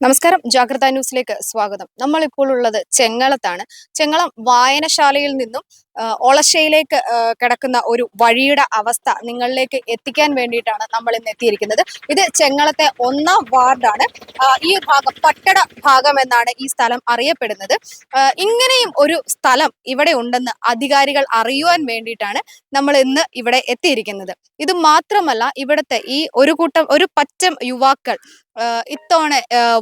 നമസ്കാരം. ജാഗ്രത ന്യൂസിലേക്ക് സ്വാഗതം. നമ്മൾ ഇപ്പോൾ ഉള്ളത് ചെങ്ങളത്താണ് ചെങ്ങളം വായനശാലയിൽ നിന്നും ആ, കിടക്കുന്ന ഒരു വഴിയുടെ അവസ്ഥ നിങ്ങളിലേക്ക് എത്തിക്കാൻ വേണ്ടിയിട്ടാണ് നമ്മൾ ഇന്ന് എത്തിയിരിക്കുന്നത്. ഇത് ചെങ്ങളത്തെ ഒന്നാം വാർഡാണ്. ഈ ഭാഗം പട്ടട ഭാഗം എന്നാണ് ഈ സ്ഥലം അറിയപ്പെടുന്നത്. ഇങ്ങനെയും ഒരു സ്ഥലം ഇവിടെ ഉണ്ടെന്ന് അധികാരികൾ അറിയുവാൻ വേണ്ടിയിട്ടാണ് നമ്മൾ ഇന്ന് ഇവിടെ എത്തിയിരിക്കുന്നത്. ഇത് മാത്രമല്ല ഇവിടുത്തെ ഈ ഒരു കൂട്ടം ഒരു പറ്റം യുവാക്കൾ ഇത്തവണ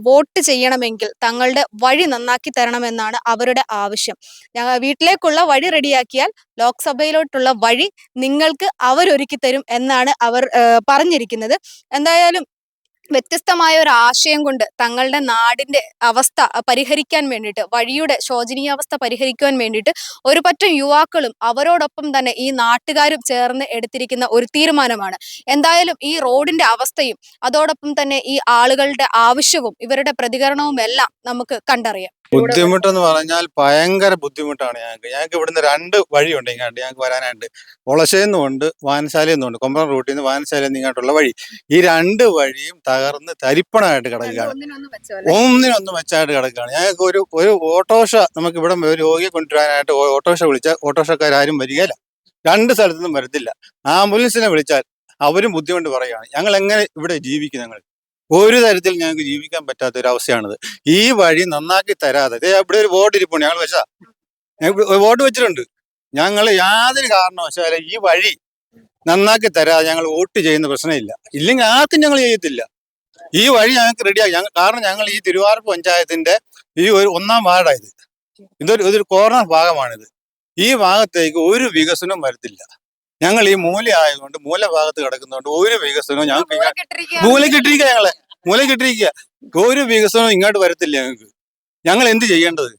വോട്ട് ചെയ്യണമെങ്കിൽ തങ്ങളുടെ വഴി നന്നാക്കി തരണമെന്നാണ് അവരുടെ ആവശ്യം. ഞങ്ങൾ വീട്ടിലേക്കുള്ള വഴി റെഡിയാക്കിയാൽ ലോക്സഭയിലോട്ടുള്ള വഴി നിങ്ങൾക്ക് അവരൊരുക്കി തരും എന്നാണ് അവർ പറഞ്ഞിരിക്കുന്നത്. എന്തായാലും വ്യത്യസ്തമായ ഒരു ആശയം കൊണ്ട് തങ്ങളുടെ നാടിന്റെ അവസ്ഥ പരിഹരിക്കാൻ വേണ്ടിയിട്ട് വഴിയുടെ ശോചനീയാവസ്ഥ പരിഹരിക്കുവാൻ വേണ്ടിയിട്ട് ഒരു പറ്റം യുവാക്കളും അവരോടൊപ്പം തന്നെ ഈ നാട്ടുകാരും ചേർന്ന് എടുത്തിരിക്കുന്ന ഒരു തീരുമാനമാണ്. എന്തായാലും ഈ റോഡിന്റെ അവസ്ഥയും അതോടൊപ്പം തന്നെ ഈ ആളുകളുടെ ആവശ്യവും ഇവരുടെ പ്രതികരണവും എല്ലാം നമുക്ക് കണ്ടറിയാം. ബുദ്ധിമുട്ടെന്ന് പറഞ്ഞാൽ ഭയങ്കര ബുദ്ധിമുട്ടാണ് ഞങ്ങൾക്ക്. ഞങ്ങൾക്ക് ഇവിടുന്ന് രണ്ട് വഴിയുണ്ട് ഇങ്ങോട്ട്. ഞങ്ങൾക്ക് വരാനായിട്ട്. ഒളശയിൽ നിന്നുണ്ട് വായനശാലയിൽ കൊമ്പളം റൂട്ടിൽ നിന്ന് വായനശാലയിൽ നിന്ന് ഇങ്ങോട്ടുള്ള വഴി. ഈ രണ്ട് വഴിയും തകർന്ന് തരിപ്പണമായിട്ട് കിടക്കുകയാണ്. ഒന്നിനൊന്നും വെച്ചായിട്ട് കിടക്കുകയാണ്. ഞങ്ങൾക്ക് ഒരു ഒരു ഓട്ടോഷ നമുക്ക് ഇവിടെ ഒരു രോഗിയെ കൊണ്ടുവരാനായിട്ട് ഓട്ടോഷ വിളിച്ച വിളിച്ചാൽ ആരും വരികയില്ല. രണ്ട് സ്ഥലത്തുനിന്നും വരത്തില്ല. ആംബുലൻസിനെ വിളിച്ചാൽ അവരും ബുദ്ധിമുട്ട് പറയുകയാണ്. ഞങ്ങൾ എങ്ങനെ ഇവിടെ ജീവിക്കും ഞങ്ങൾ? ഒരു തരത്തിൽ ഞങ്ങൾക്ക് ജീവിക്കാൻ പറ്റാത്ത ഒരു അവസ്ഥയാണിത് ഈ വഴി നന്നാക്കി തരാതെ ഇവിടെ ഒരു ബോർഡ് ഇരിപ്പുണ്ട്. ഞങ്ങൾ വെച്ചാ വോട്ട് വെച്ചിട്ടുണ്ട്. ഞങ്ങൾ യാതൊരു കാരണവശാലും ഈ വഴി നന്നാക്കി തരാതെ ഞങ്ങൾ വോട്ട് ചെയ്യുന്ന പ്രശ്നമില്ല. ഇല്ലെങ്കിൽ ആർക്കും ഞങ്ങൾ ചെയ്യത്തില്ല. ഈ വഴി ഞങ്ങൾക്ക് റെഡിയാക്കി ഞങ്ങൾ കാരണം ഞങ്ങൾ ഈ തിരുവാർപ്പ് പഞ്ചായത്തിന്റെ ഈ ഒരു ഒന്നാം വാർഡായത്. ഇതൊരു ഇതൊരു കോർണർ ഭാഗമാണിത്. ഈ ഭാഗത്തേക്ക് ഒരു വികസനവും വരത്തില്ല. ഞങ്ങൾ ഈ മൂല ആയതുകൊണ്ട് മൂല ഭാഗത്ത് കിടക്കുന്നതുകൊണ്ട് ഒരു വികസനവും ഞങ്ങൾക്ക് ഇങ്ങ- മൂല കിട്ടിയിരിക്കുക ഞങ്ങളെ. മൂല കിട്ടിയിരിക്കുക ഒരു വികസനവും ഇങ്ങോട്ട് വരത്തില്ല ഞങ്ങൾക്ക്. ഞങ്ങൾ എന്ത് ചെയ്യേണ്ടത്?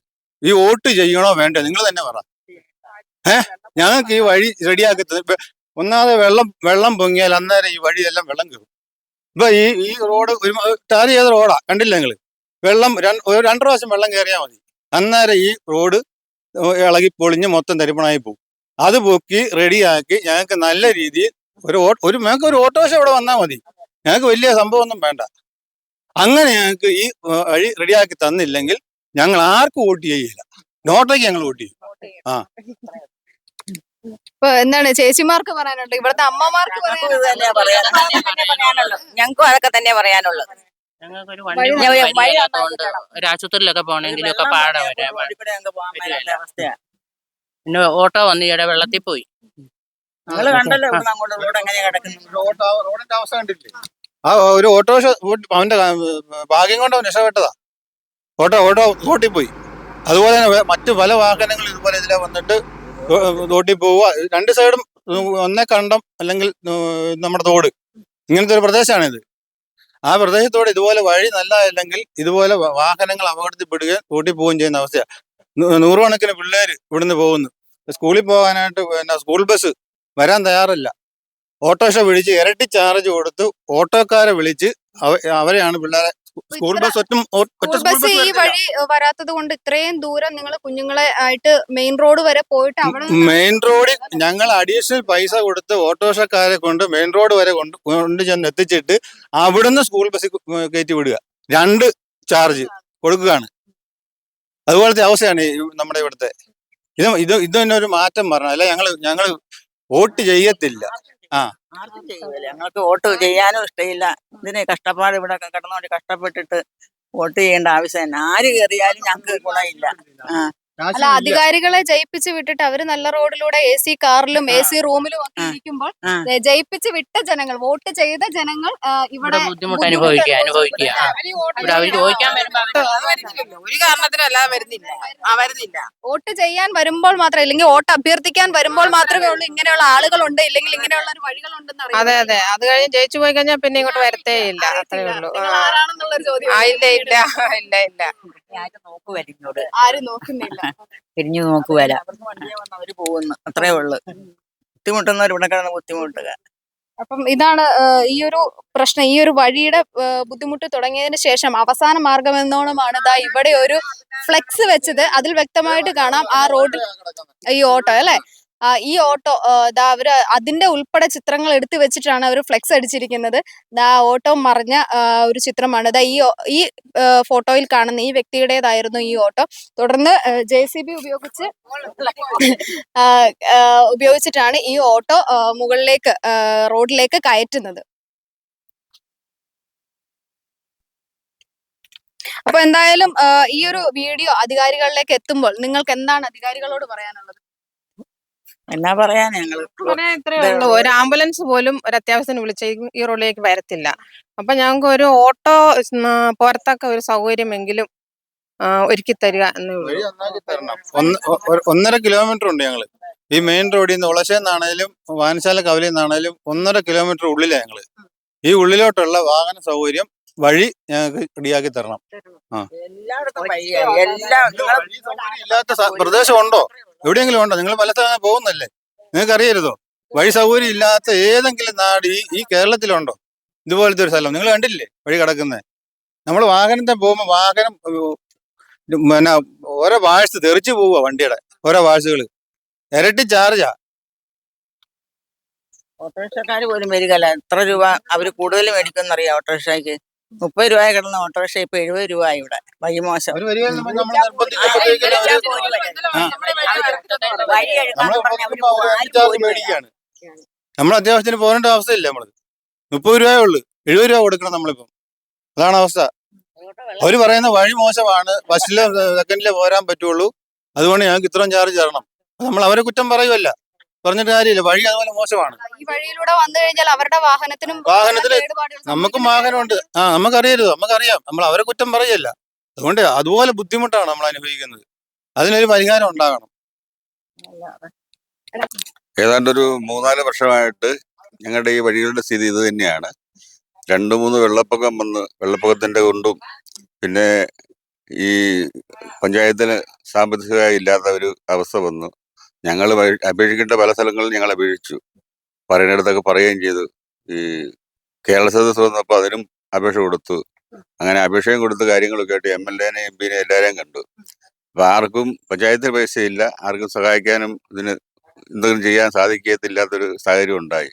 ഈ വോട്ട് ചെയ്യണോ വേണ്ടോ നിങ്ങൾ തന്നെ പറ. ഏഹ് ഞങ്ങൾക്ക് ഈ വഴി റെഡിയാക്കി ഒന്നാമത് വെള്ളം വെള്ളം പൊങ്ങിയാൽ അന്നേരം ഈ വഴിയെല്ലാം വെള്ളം കയറും. ഇപ്പൊ ഈ ഈ റോഡ് ഒരു ടാർ ചെയ്ത റോഡാ കണ്ടില്ല നിങ്ങൾ വെള്ളം ഒരു രണ്ടു പ്രാവശ്യം വെള്ളം കയറിയാൽ മതി. അന്നേരം ഈ റോഡ് ഇളകി പൊളിഞ്ഞ് മൊത്തം തരിപ്പണായി പോകും അത് പൊക്കി റെഡിയാക്കി ഞങ്ങൾക്ക് നല്ല രീതിയിൽ ഒരു ഒരു ഞങ്ങൾക്ക് ഒരു ഓട്ടോഷ ഇവിടെ വന്നാൽ മതി. ഞങ്ങൾക്ക് വലിയ സംഭവമൊന്നും വേണ്ട. അങ്ങനെ ഞങ്ങൾക്ക് ഈ വഴി റെഡിയാക്കി തന്നില്ലെങ്കിൽ ഞങ്ങൾ ആർക്കും വോട്ട് ചെയ്യില്ല. നോട്ടയ്ക്ക് ഞങ്ങൾ വോട്ട് ചെയ്യും. ഇപ്പൊ എന്താണ് ചേച്ചിമാർക്ക് പറയാനുള്ളത് ഇവിടുത്തെ അമ്മമാർക്ക് പറയാനുള്ളത് ഞങ്ങൾക്കും അതൊക്കെ തന്നെ പറയാനുള്ളത്. ഒരു വണ്ടി ഒരു ആശുപത്രിയിലൊക്കെ പോകണമെങ്കിലും ഒക്കെ പാടാ പിന്നെ ഓട്ടോ വന്ന് ഇവിടെ വെള്ളത്തിൽ പോയി. കണ്ടല്ലോ അങ്ങോട്ട് റോഡ് എങ്ങനെ കിടക്കുന്നു റോഡിന്റെ അവസ്ഥ കണ്ടില്ലേ? ആ ഒരു ഓട്ടോ അവന്റെ ഭാഗ്യം കൊണ്ട് അവൻ രക്ഷപ്പെട്ടതാ. ഓട്ടോ ഓട്ടോ റോട്ടിൽ പോയി. അതുപോലെ തന്നെ മറ്റു പല വാഹനങ്ങളും ഇതുപോലെ ഇതിലെ വന്നിട്ട് റോട്ടിൽ പോവുക. രണ്ട് സൈഡും ഒന്നേ കണ്ടം അല്ലെങ്കിൽ നമ്മുടെ തോട്. ഇങ്ങനത്തെ ഒരു പ്രദേശമാണിത്. ആ പ്രദേശത്തോടെ ഇതുപോലെ വഴി നല്ലതല്ലെങ്കിൽ ഇതുപോലെ വാഹനങ്ങൾ അപകടത്തിൽപ്പെടുകയും തോട്ടി പോവുകയും ചെയ്യുന്ന അവസ്ഥയാണ് നൂറുകണക്കിന് പിള്ളേർ ഇവിടുന്ന് പോകുന്നു. സ്കൂളിൽ പോകാനായിട്ട് പിന്നെ സ്കൂൾ ബസ് വരാൻ തയ്യാറല്ല. ഓട്ടോറിക്ഷ വിളിച്ച് ഇരട്ടി ചാർജ് കൊടുത്ത് ഓട്ടോക്കാരെ വിളിച്ച് അവരെയാണ് പിള്ളേരെ സ്കൂൾ ബസ് സ്കൂൾ ബസ് ഈ വഴി വരാത്തത് കൊണ്ട് ഇത്രയും ദൂരം നിങ്ങൾ കുഞ്ഞുങ്ങളെ ആയിട്ട് മെയിൻ റോഡ് വരെ പോയിട്ട് അവിടെ മെയിൻ റോഡിൽ ഞങ്ങൾ അഡീഷണൽ പൈസ കൊടുത്ത് ഓട്ടോറിക്ഷക്കാരെ കൊണ്ട് മെയിൻ റോഡ് വരെ കൊണ്ട് കൊണ്ട് ചെന്ന് എത്തിച്ചിട്ട് അവിടുന്ന് സ്കൂൾ ബസ് കയറ്റി വിടുക. രണ്ട് ചാർജ് കൊടുക്കുകയാണ്. അതുപോലത്തെ അവസ്ഥയാണ് നമ്മുടെ ഇവിടുത്തെ. ഇത് ഇത് ഇത് തന്നെ ഒരു മാറ്റം പറഞ്ഞു അല്ല ഞങ്ങൾ ഞങ്ങൾ വോട്ട് ചെയ്യത്തില്ല. ചെയ്യൂല. ഞങ്ങൾക്ക് വോട്ട് ചെയ്യാനും ഇഷ്ടമില്ല ഇതിന് കഷ്ടപ്പാട് ഇവിടെ കിടന്നുകൊണ്ട് കഷ്ടപ്പെട്ടിട്ട് വോട്ട് ചെയ്യേണ്ട ആവശ്യം തന്നെ. ആര് കയറിയാലും ഞങ്ങൾക്ക് ഗുണമില്ല. ആ. അല്ല അധികാരികളെ ജയിപ്പിച്ച് വിട്ടിട്ട് അവർ നല്ല റോഡിലൂടെ എ സി കാറിലും എ സി റൂമിലും ഒക്കെ ഇരിക്കുമ്പോൾ. ജയിപ്പിച്ച് വിട്ട ജനങ്ങൾ വോട്ട് ചെയ്ത ജനങ്ങൾ ഇവിടെ ബുദ്ധിമുട്ട് അനുഭവിക്കുക അനുഭവിക്കുക. ഇവിടെ ചോദിക്കാൻ ഒരു കാരണത്തിനല്ലാതെ വരുന്നില്ല. ആ വരുന്നില്ല. വോട്ട് ചെയ്യാൻ വരുമ്പോൾ മാത്രം ഇല്ലെങ്കിൽ വോട്ട് അഭ്യർത്ഥിക്കാൻ വരുമ്പോൾ മാത്രമേ ഉള്ളൂ. ഇങ്ങനെയുള്ള ആളുകളുണ്ട് ഇല്ലെങ്കിൽ ഇങ്ങനെയുള്ള ഒരു വഴികളുണ്ടെന്ന് അതെ അതെ. അത് കഴിഞ്ഞ് ജയിച്ചു പോയി കഴിഞ്ഞാൽ പിന്നെ ഇങ്ങോട്ട് വരത്തേ ഇല്ല. അത്രേ ഉള്ളൂ. ആരാണെന്നുള്ള ആ. ചോദ്യം ഇല്ല ഇല്ല. ഇല്ല ഇല്ല. ആരും നോക്കുവല്ല ഇങ്ങോട്ട് ആരും നോക്കുന്നില്ല. തിരിഞ്ഞു നോക്കുവല്ല അവർ പോകുന്നു. അത്രേ ഉള്ളു. ബുദ്ധിമുട്ടുന്നവർ ഇവിടെ കിടന്ന് ബുദ്ധിമുട്ടുക. അപ്പം ഇതാണ് ഈ ഒരു പ്രശ്നം. ഈ ഒരു വഴിയുടെ ബുദ്ധിമുട്ട് തുടങ്ങിയതിന് ശേഷം അവസാന മാർഗം എന്നോണമാണ് ദാ ഇവിടെ ഒരു ഫ്ലെക്സ് വെച്ചത്. അതിൽ വ്യക്തമായിട്ട് കാണാം ആ റോഡിൽ ഈ ഓട്ടോ അല്ലെ? ഈ ഓട്ടോ ദാ അവർ അതിന്റെ ഉൾപ്പെടെ ചിത്രങ്ങൾ എടുത്തു വെച്ചിട്ടാണ് അവർ ഫ്ലെക്സ് അടിച്ചിരിക്കുന്നത്. ദാ ഓട്ടോ മറിഞ്ഞ ഒരു ചിത്രമാണ്. ദാ ഈ ഈ ഫോട്ടോയിൽ കാണുന്ന ഈ വ്യക്തിയുടേതായിരുന്നു ഈ ഓട്ടോ. തുടർന്ന് ജെ സി ബി ഉപയോഗിച്ച് ഉപയോഗിച്ചിട്ടാണ് ഈ ഓട്ടോ മുകളിലേക്ക് റോഡിലേക്ക് കയറ്റുന്നത്. അപ്പൊ എന്തായാലും ഈ ഒരു വീഡിയോ അധികാരികളിലേക്ക് എത്തുമ്പോൾ നിങ്ങൾക്ക് എന്താണ് അധികാരികളോട് പറയാനുള്ളത്? എന്നാ പറയാൻ ഞങ്ങൾ പറയാൻ ഇത്രയേ ഉള്ളൂ. ഒരു ആംബുലൻസ് പോലും ഒരു അത്യാവശ്യത്തിന് വിളിച്ച ഈ റോഡിലേക്ക് വരത്തില്ല. അപ്പൊ ഞങ്ങൾക്ക് ഒരു ഓട്ടോ പോരത്തക്ക ഒരു സൗകര്യമെങ്കിലും ആ, ഒരുക്കി തരിക എന്ന് ഉള്ളൂ. വഴി നന്നാക്കി തരണം. ഒന്ന് ഒ- ഒരു ഒന്നര കിലോമീറ്റർ ഉണ്ട് ഞങ്ങൾ. ഈ മെയിൻ റോഡിൽ നിന്ന് ഉളശേന്നാണേലും വാനശാല കവലയിൽ നിന്നാണേലും ഒന്നര കിലോമീറ്റർ ഉള്ളിലാണ് ഞങ്ങൾ. ഈ ഉള്ളിലോട്ടുള്ള വാഹന സൗകര്യം വഴി ഞങ്ങൾക്ക് റെഡിയാക്കി തരണം. ഇല്ലാത്ത പ്രദേശം ഉണ്ടോ എവിടെയെങ്കിലും ഉണ്ടോ? നിങ്ങൾ പല സ്ഥലം പോകുന്നല്ലേ നിങ്ങൾക്ക് അറിയരുതോ വഴി സൗകര്യം ഇല്ലാത്ത ഏതെങ്കിലും നാട് ഈ ഈ കേരളത്തിലുണ്ടോ? ഇതുപോലത്തെ ഒരു സ്ഥലം. നിങ്ങൾ കണ്ടില്ലേ വഴി കിടക്കുന്നത് നമ്മൾ വാഹനത്തെ പോകുമ്പോൾ വാഹനം പിന്നെ ഓരോ വാഴ്സ് തെറിച്ചു പോവുക വണ്ടിയുടെ. ഓരോ വാഴ്സുകൾ ഇരട്ടി ചാർജാ. ഓട്ടോറിക്ഷക്കാർ പോലും വരികയല്ല. എത്ര രൂപ അവർ കൂടുതൽ മേടിക്കുമെന്നറിയാം ഓട്ടോറിക്ഷയ്ക്ക്. മുപ്പത് രൂപ കിടന്ന ഓട്ടോറിക്ഷ ഇപ്പൊ എഴുപത് രൂപ ഇവിടെ. വഴി മോശം. നമ്മൾ അത്യാവശ്യത്തിന് പോകേണ്ട അവസ്ഥയില്ല നമ്മൾ. മുപ്പത് രൂപയേ ഉള്ളു. എഴുപത് രൂപ കൊടുക്കണം നമ്മളിപ്പം. അതാണ് അവസ്ഥ. അവർ പറയുന്ന വഴി മോശമാണ്. ബസ്സിലെ സെക്കൻഡിലെ പോരാൻ പറ്റുള്ളൂ. അതുകൊണ്ട് ഞങ്ങൾക്ക് ഇത്രയും ചാർജ് തരണം. നമ്മൾ അവരെ കുറ്റം പറയുമല്ല പറഞ്ഞിട്ട് കാര്യമില്ല. വഴി അതുപോലെ മോശമാണ്. ഈ വഴിയിലൂടെ വന്നു കഴിഞ്ഞാൽ അവരുടെ വാഹനത്തിനും വാഹനത്തിൽ നമുക്കും. വാഹനമുണ്ട്. ആ നമുക്കറിയരുത്. നമുക്കറിയാം. നമ്മൾ അവരെ കുറ്റം പറയല്ല. അതുകൊണ്ട് അതുപോലെ ബുദ്ധിമുട്ടാണ് നമ്മൾ അനുഭവിക്കുന്നത്. അതിനൊരു പരിഹാരം ഉണ്ടാകണം. ഏതാണ്ട് ഒരു മൂന്നാൽ വർഷമായിട്ട് ഞങ്ങളുടെ ഈ വഴികളുടെ സ്ഥിതി ഇത് തന്നെയാണ്. രണ്ടു മൂന്ന് വെള്ളപ്പൊക്കം വന്ന് വെള്ളപ്പൊക്കത്തിന്റെ കൊണ്ടും പിന്നെ ഈ പഞ്ചായത്തിന് സാമ്പത്തികമായി ഇല്ലാത്ത ഒരു അവസ്ഥ വന്നു. ഞങ്ങൾ അപേക്ഷിക്കേണ്ട പല സ്ഥലങ്ങളിൽ ഞങ്ങൾ അപേക്ഷിച്ചു. പറയുന്നിടത്തൊക്കെ പറയുകയും ചെയ്തു. ഈ കേരള സദസ് വന്നപ്പോൾ അതിനും അപേക്ഷ കൊടുത്തു. അങ്ങനെ അപേക്ഷയും കൊടുത്ത് കാര്യങ്ങളൊക്കെ ആയിട്ട് എം എൽ എനെ എം പിനെ എല്ലാവരെയും കണ്ടു. അപ്പൊ ആർക്കും പഞ്ചായത്തിന് ഇല്ല ആർക്കും സഹായിക്കാനും ഇതിന് എന്തെങ്കിലും ചെയ്യാൻ സാധിക്കത്തില്ലാത്തൊരു സാഹചര്യം ഉണ്ടായി.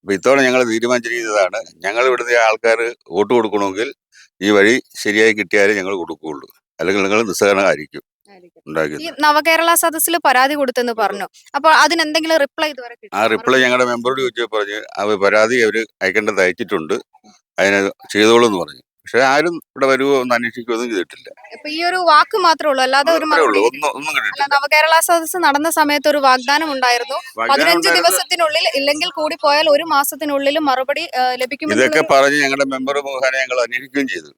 അപ്പൊ ഇത്തവണ ഞങ്ങൾ തീരുമാനിച്ചിരിക്കുന്നതാണ്. ഞങ്ങൾ ഇവിടുത്തെ ആൾക്കാർ വോട്ട് കൊടുക്കണമെങ്കിൽ ഈ വഴി ശരിയായി കിട്ടിയാലേ ഞങ്ങൾ കൊടുക്കുകയുള്ളൂ. അല്ലെങ്കിൽ നിങ്ങൾ നിസ്സഹരണമായിരിക്കും. ഈ നവകേരള സദസ്സിൽ പരാതി കൊടുത്തെന്ന് പറഞ്ഞു. അപ്പൊ അതിനെന്തെങ്കിലും റിപ്ലൈ ഇതുവരെ കിട്ടി. ആ റിപ്ലൈ ഞങ്ങളുടെ മെമ്പറോട് ചോദിച്ചു പറഞ്ഞു അവർ പരാതി അവർ അയക്കേണ്ടത് അയച്ചിട്ടുണ്ട്. അതിന് ചെയ്തോളൂ എന്ന് പറഞ്ഞു. പക്ഷെ ആരും ഇവിടെ വരുവോ ഒന്ന് അന്വേഷിക്കുമോ ഒന്നും ചെയ്തിട്ടില്ല. ഇപ്പൊ ഈ ഒരു വാക്ക് മാത്രമേ ഉള്ളൂ. അല്ലാതെ ഒരു അത്രേ ഉള്ളൂ. മറുപടി ഒന്നും ഒന്നും അല്ല നവകേരള സദസ്സ് നടന്ന സമയത്ത് ഒരു വാഗ്ദാനം ഉണ്ടായിരുന്നു. വാഗ്ദാനം പതിനഞ്ച് ദിവസത്തിനുള്ളിൽ ഇല്ലെങ്കിൽ കൂടി പോയാൽ ഒരു മാസത്തിനുള്ളിൽ മറുപടി ലഭിക്കും ഇതൊക്കെ പറഞ്ഞ് ഞങ്ങളുടെ മെമ്പർ മുഖേന ഞങ്ങൾ അന്വേഷിക്കുകയും ചെയ്തു.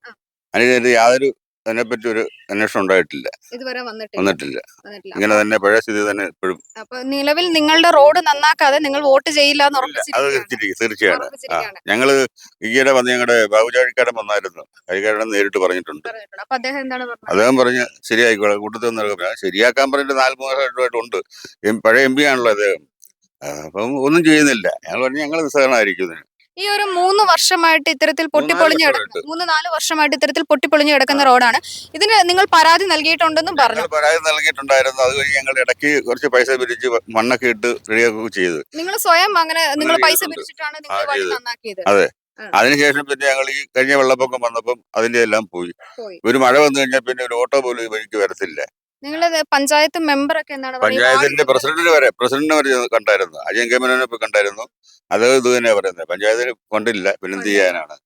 അതിന് യാതൊരു അതിനെപ്പറ്റി ഒരു അന്വേഷണം ഉണ്ടായിട്ടില്ല. ഇതുവരെ വന്നിട്ടില്ല. ഇങ്ങനെ തന്നെ പഴയ സ്ഥിതി തന്നെ ഇപ്പോഴും. അപ്പൊ നിലവിൽ നിങ്ങളുടെ റോഡ് നന്നാക്കാതെ നിങ്ങൾ വോട്ട് ചെയ്യില്ല എന്ന് അത് ഉറപ്പിച്ചിരിക്കുകയാണ്. തീർച്ചയായും തീർച്ചയാണ്. ആ ഉറപ്പിച്ചിരിക്കുകയാണ്. ഞങ്ങൾ ഈയിടെ വന്ന് ഞങ്ങളുടെ ബാബുചാഴിക്കാരൻ വന്നായിരുന്നു. കഴിക്കാരൻ നേരിട്ട് പറഞ്ഞിട്ടുണ്ട്. പറഞ്ഞിട്ടുണ്ട്. അപ്പൊ അദ്ദേഹം എന്താണ് പറഞ്ഞത്? അദ്ദേഹം പറഞ്ഞ് ശരിയായിക്കോളെ കൂട്ടത്തിൽ ശരിയാക്കാൻ പറഞ്ഞിട്ട് നാല് മൂന്ന് വർഷമായിട്ടുണ്ട് എം- പഴയ എം പി ആണല്ലോ അദ്ദേഹം. ആ, അപ്പം ഒന്നും ചെയ്യുന്നില്ല. ഞങ്ങൾ പറഞ്ഞു ഞങ്ങൾ നിസ്സഹരണമായിരിക്കും ഇതിന്. ഈ ഒരു മൂന്ന് വർഷമായിട്ട് ഇത്തരത്തിൽ പൊട്ടിപ്പൊളിഞ്ഞ് കിടക്കുന്ന. മൂന്ന് നാല് വർഷമായിട്ട് ഇത്തരത്തിൽ പൊട്ടിപ്പൊളിഞ്ഞ് കിടക്കുന്ന റോഡാണ്. ഇതിന് നിങ്ങൾ പരാതി നൽകിയിട്ടുണ്ടെന്നും പറഞ്ഞു. പരാതി നൽകിയിട്ടുണ്ടായിരുന്നു. അത് കഴിഞ്ഞ് ഞങ്ങൾ ഇടയ്ക്ക് കുറച്ച് പൈസ പിരിച്ച് മണ്ണൊക്കെ ഇട്ട് റെഡിയാക്കുകയൊക്കെ ചെയ്തു. നിങ്ങൾ സ്വയം അങ്ങനെ നിങ്ങൾ പൈസ പിരിച്ചിട്ടാണ് നിങ്ങൾ വഴി നന്നാക്കിയത്. അതെ. അതിനുശേഷം പിന്നെ ഞങ്ങൾ ഈ കഴിഞ്ഞ വെള്ളപ്പൊക്കം വന്നപ്പം അതിന്റെ എല്ലാം പോയി. പോയി. ഒരു മഴ വന്നു കഴിഞ്ഞാൽ പിന്നെ ഒരു ഓട്ടോ പോലും ഈ വഴിക്ക് വരത്തില്ല. നിങ്ങൾ പഞ്ചായത്ത് മെമ്പർ ഒക്കെ എന്താണ്? പഞ്ചായത്തിന്റെ പ്രസിഡന്റ് വരെ പ്രസിഡന്റിനെ വരെ കണ്ടായിരുന്നു. അജയൻ ഇപ്പൊ കണ്ടായിരുന്നു. അത് ഇത് തന്നെയാ പറയുന്നത്. പഞ്ചായത്തിൽ ഫണ്ടില്ല പിന്നെ എന്ത് ചെയ്യാനാണ്?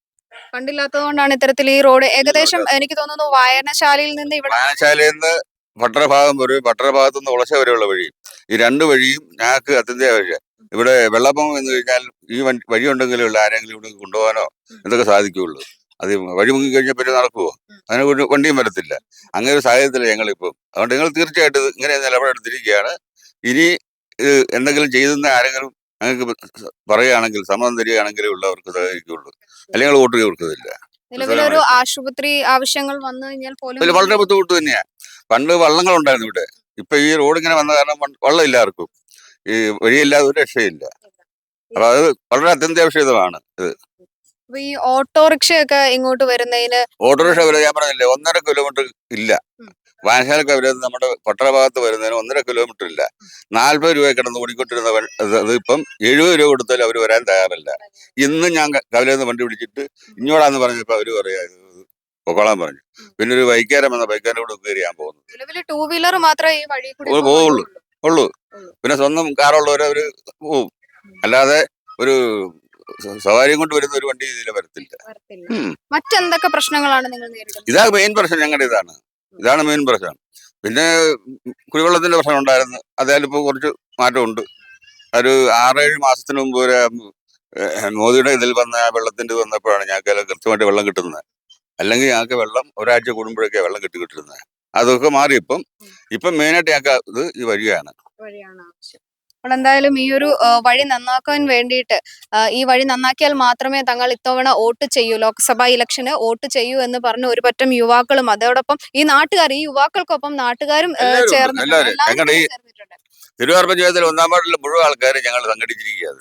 കണ്ടില്ലാത്തതുകൊണ്ടാണ് ഇത്തരത്തിൽ ഈ റോഡ് ഏകദേശം എനിക്ക് തോന്നുന്നു വായനശാലയിൽ നിന്ന് ഇവിടെ വായനശാലയിൽ നിന്ന് ഭട്ടരഭാഗം വരെ ഭട്ടരഭാഗത്തു നിന്ന് ഉളശ വരെയുള്ള വഴി. ഈ രണ്ട് വഴിയും ഞങ്ങൾക്ക് അത്യന്താപേക്ഷ ഇവിടെ വെള്ളപ്പൊക്കം എന്ന് കഴിഞ്ഞാൽ ഈ വഴി ഉണ്ടെങ്കിലേ ഉള്ള. ആരെങ്കിലും ഇവിടെ കൊണ്ടുപോകാനോ എന്തൊക്കെ സാധിക്കുകയുള്ളൂ അത് വഴി മുങ്ങി കഴിഞ്ഞാൽ പിന്നെ നടക്കുവോ? അങ്ങനെ ഒരു വണ്ടിയും വരത്തില്ല. അങ്ങനെ ഒരു സാഹചര്യത്തിലാണ് ഞങ്ങളിപ്പം അതുകൊണ്ട് നിങ്ങൾ തീർച്ചയായിട്ടും ഇങ്ങനെ നിലപാടെടുത്തിരിക്കുകയാണ് ഇനി ഇത് എന്തെങ്കിലും ചെയ്തെന്ന് ആരെങ്കിലും ഞങ്ങൾക്ക് പറയുകയാണെങ്കിൽ സമ്മതം തരികയാണെങ്കിലേ ഉള്ളവർക്ക് സഹകരിക്കുള്ളൂ അല്ലെങ്കിൽ വോട്ട് കൊടുക്കുന്നില്ല നിലവിലൊരു ആശുപത്രി ആവശ്യങ്ങൾ വന്നു കഴിഞ്ഞാൽ പോലും വളരെ ബുദ്ധിമുട്ട് തന്നെയാ. പണ്ട് വള്ളങ്ങൾ ഉണ്ടായിരുന്നു ഇവിടെ. ഇപ്പൊ ഈ റോഡ് ഇങ്ങനെ വന്ന കാരണം വള്ളം ഇല്ല ആർക്കും. ഈ വഴിയില്ലാതെ ഒരു രക്ഷയില്ല. അപ്പൊ അത് വളരെ അത്യന്താപേക്ഷിതമാണ് ഇത്. അപ്പൊ ഈ ഓട്ടോറിക്ഷയൊക്കെ ഇങ്ങോട്ട് വരുന്നതിന് ഓട്ടോറിക്ഷ വരെ ഞാൻ പറഞ്ഞില്ലേ ഒന്നര കിലോമീറ്റർ ഇല്ല. വായനശാലക്ക് വരുന്നത് നമ്മുടെ കൊട്ടര ഭാഗത്ത് വരുന്നതിന് ഒന്നര കിലോമീറ്റർ ഇല്ല. നാല്പത് രൂപ കിടന്ന് ഓടിക്കൊണ്ടിരുന്ന അത് ഇപ്പം എഴുപത് രൂപ കൊടുത്താൽ അവർ വരാൻ തയ്യാറല്ല. ഇന്ന് ഞാൻ കവലയിൽ വണ്ടി പിടിച്ചിട്ട് ഇങ്ങോട്ടാന്ന് പറഞ്ഞപ്പോ അവർ പറയാ പൊക്കോളാൻ പറഞ്ഞു. പിന്നെ ഒരു ബൈക്കാരൻ വന്ന ബൈക്കാരന്റെ കൂടെ കയറി ഞാൻ പോകുന്നു. ടൂ വീലർ മാത്രമേ പോവുള്ളൂ. ഉള്ളൂ. പിന്നെ സ്വന്തം കാറുള്ളവരെ അവർ പോവും. അല്ലാതെ ഒരു സവാരിയും കൊണ്ട് വരുന്ന ഒരു വണ്ടി ഇതിൽ വരത്തില്ല. മറ്റെന്തൊക്കെ പ്രശ്നങ്ങളാണ് നിങ്ങൾ നേരിടുന്നത്? ഇതാ മെയിൻ പ്രശ്നം ഞങ്ങളുടെ ഇതാണ്. ഇതാണ് മെയിൻ പ്രശ്നം. പിന്നെ കുടിവെള്ളത്തിന്റെ പ്രശ്നം ഉണ്ടായിരുന്നു. അതായത് ഇപ്പോൾ കുറച്ച് മാറ്റമുണ്ട്. ഒരു ആറേഴ് മാസത്തിന് മുമ്പ് ഒരു മോദിയുടെ ഇതിൽ വന്ന വെള്ളത്തിന്റെ വന്നപ്പോഴാണ് ഞങ്ങൾക്ക് കൃത്യമായിട്ട് വെള്ളം കിട്ടുന്നത്. അല്ലെങ്കിൽ ഞങ്ങൾക്ക് വെള്ളം ഒരാഴ്ച കൂടുമ്പോഴൊക്കെ വെള്ളം കിട്ടി കിട്ടിരുന്നത് അതൊക്കെ മാറി ഇപ്പം. ഇപ്പം മെയിനായിട്ട് ഞങ്ങൾക്ക് ഇത് ഈ വഴിയാണ്. വഴിയാണ് ആവശ്യം. അപ്പോൾ എന്തായാലും ഈ ഒരു വഴി നന്നാക്കാൻ വേണ്ടിയിട്ട് ഈ വഴി നന്നാക്കിയാൽ മാത്രമേ തങ്ങൾ ഇത്തവണ വോട്ട് ചെയ്യൂ. ലോക്സഭാ ഇലക്ഷന് വോട്ട് ചെയ്യൂ എന്ന് പറഞ്ഞ ഒരുപറ്റം യുവാക്കളും അതോടൊപ്പം ഈ നാട്ടുകാർ ഈ യുവാക്കൾക്കൊപ്പം നാട്ടുകാരും ചേർന്ന്. തിരുവാർ പഞ്ചായത്തിൽ ഒന്നാം വാർഡിലെ മുഴുവൻ ആൾക്കാർ ഞങ്ങൾ സംഘടിച്ചിരിക്കുകയാണ്.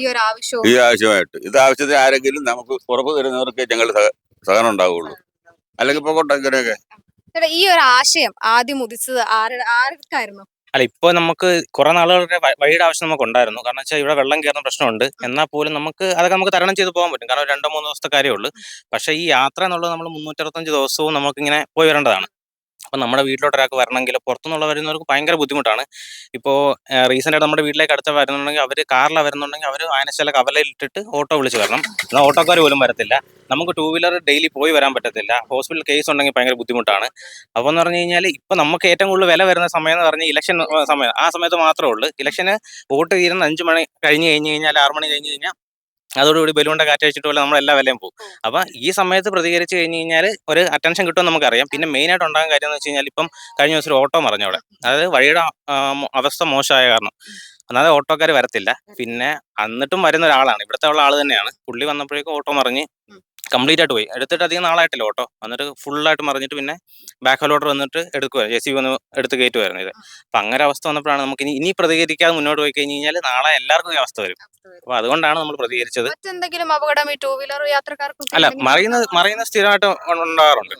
ഈ ഒരു ആവശ്യമായിട്ട്. ഇത് ആവശ്യത്തിന് ആരെങ്കിലും നമുക്ക് ഉറപ്പ് തരുന്നവർക്ക് ഞങ്ങൾ സഹനം ഉണ്ടാവുള്ളൂ. അല്ലെങ്കിൽ പോകട്ടെ ഇങ്ങനെയൊക്കെ. ഈ ഒരു ആശയം ആദ്യം ഉദിച്ചത് ആരുടെ ആർക്കായിരുന്നു? അല്ല ഇപ്പൊ നമുക്ക് കുറെ നാളുകളുടെ വഴിയുടെ ആവശ്യം നമുക്ക് ഉണ്ടായിരുന്നു കാരണം വെച്ചാൽ ഇവിടെ വെള്ളം കയറുന്ന പ്രശ്നമുണ്ട്. എന്നാൽ പോലും നമുക്ക് അതൊക്കെ നമുക്ക് തരണം ചെയ്ത് പോകാൻ പറ്റും. കാരണം രണ്ടോ മൂന്നോ ദിവസത്തെ കാര്യമുള്ളൂ പക്ഷേ ഈ യാത്ര എന്നുള്ളത് നമ്മൾ മുന്നൂറ്ററുപത്തഞ്ച് ദിവസവും നമുക്ക് ഇങ്ങനെ പോയി വരേണ്ടതാണ്. അപ്പൊ നമ്മുടെ വീട്ടിലോട്ട് ഒരാൾക്ക് വരണമെങ്കിൽ പുറത്തുനിന്നുള്ള വരുന്നവർക്ക് ഭയങ്കര ബുദ്ധിമുട്ടാണ്. ഇപ്പോൾ റീസെന്റായിട്ട് നമ്മുടെ വീട്ടിലേക്ക് അടുത്ത് വരുന്നുണ്ടെങ്കിൽ അവർ കാറിലാണ് വരുന്നുണ്ടെങ്കിൽ അവർ കവലയിൽ ഇട്ടിട്ട് ഓട്ടോ വിളിച്ച് വരണം. എന്നാൽ ഓട്ടോക്കാർ പോലും വരത്തില്ല. നമുക്ക് ടൂ വീലർ ഡെയിലി പോയി വരാൻ പറ്റത്തില്ല. ഹോസ്പിറ്റൽ കേസ് ഉണ്ടെങ്കിൽ ഭയങ്കര ബുദ്ധിമുട്ടാണ്. അപ്പോൾ എന്ന് പറഞ്ഞു കഴിഞ്ഞാൽ ഇപ്പം നമുക്ക് ഏറ്റവും കൂടുതൽ വില വരുന്ന സമയം എന്ന് പറഞ്ഞാൽ ഇലക്ഷൻ സമയം ആ സമയത്ത് മാത്രമേ ഉള്ളൂ. ഇലക്ഷന് വോട്ട് തീരുന്ന അഞ്ച് മണി കഴിഞ്ഞ് കഴിഞ്ഞ് കഴിഞ്ഞാൽ ആറ് മണി കഴിഞ്ഞ് കഴിഞ്ഞാൽ അതോടുകൂടി ബലൂണിന്റെ കാറ്റ് അടിച്ചിട്ട് പോലെ നമ്മളെല്ലാ വിലയും പോകും. അപ്പൊ ഈ സമയത്ത് പ്രതികരിച്ച് കഴിഞ്ഞ് കഴിഞ്ഞാൽ ഒരു അറ്റൻഷൻ കിട്ടുമെന്ന് നമുക്കറിയാം. പിന്നെ മെയിൻ ആയിട്ട് ഉണ്ടാകാൻ കാര്യം എന്ന് വെച്ച് കഴിഞ്ഞാൽ ഇപ്പം കഴിഞ്ഞ ദിവസം ഒരു ഓട്ടോ മറിഞ്ഞു അവിടെ. അതായത് വഴിയുടെ അവസ്ഥ മോശമായ കാരണം. അതായത് ഓട്ടോക്കാർ വരത്തില്ല. പിന്നെ എന്നിട്ടും വരുന്ന ഒരാളാണ്. ഇവിടുത്തെ ഉള്ള ആൾ തന്നെയാണ്. പുള്ളി വന്നപ്പോഴേക്കും ഓട്ടോ മറിഞ്ഞ് കംപ്ലീറ്റ് ആയിട്ട് പോയി. എടുത്തിട്ട് അധികം നാളായിട്ടില്ല ഓട്ടോ എന്നിട്ട് ഫുള്ളായിട്ട് മറിഞ്ഞിട്ട് പിന്നെ ബാക്ക് ലോഡർ വന്നിട്ട് എടുക്കുവായിരുന്നു ജെ സി വന്ന് എടുത്ത് കയറ്റുമായിരുന്നു ഇത്. അപ്പൊ അങ്ങനെ അവസ്ഥ വന്നപ്പോഴാണ് നമുക്ക് ഇനി ഇനി പ്രതികരിക്കാതെ മുന്നോട്ട് പോയി കഴിഞ്ഞ് കഴിഞ്ഞാൽ നാളെ എല്ലാവർക്കും ഈ അവസ്ഥ വരും. അപ്പൊ അതുകൊണ്ടാണ് നമ്മൾ പ്രതികരിച്ചത്. എന്തെങ്കിലും അപകടം ഈ ടൂ വീലർ യാത്രക്കാർക്ക് അല്ല മറിയുന്ന മറിയുന്ന സ്ഥിരമായിട്ട് ഉണ്ടാകാറുണ്ട്.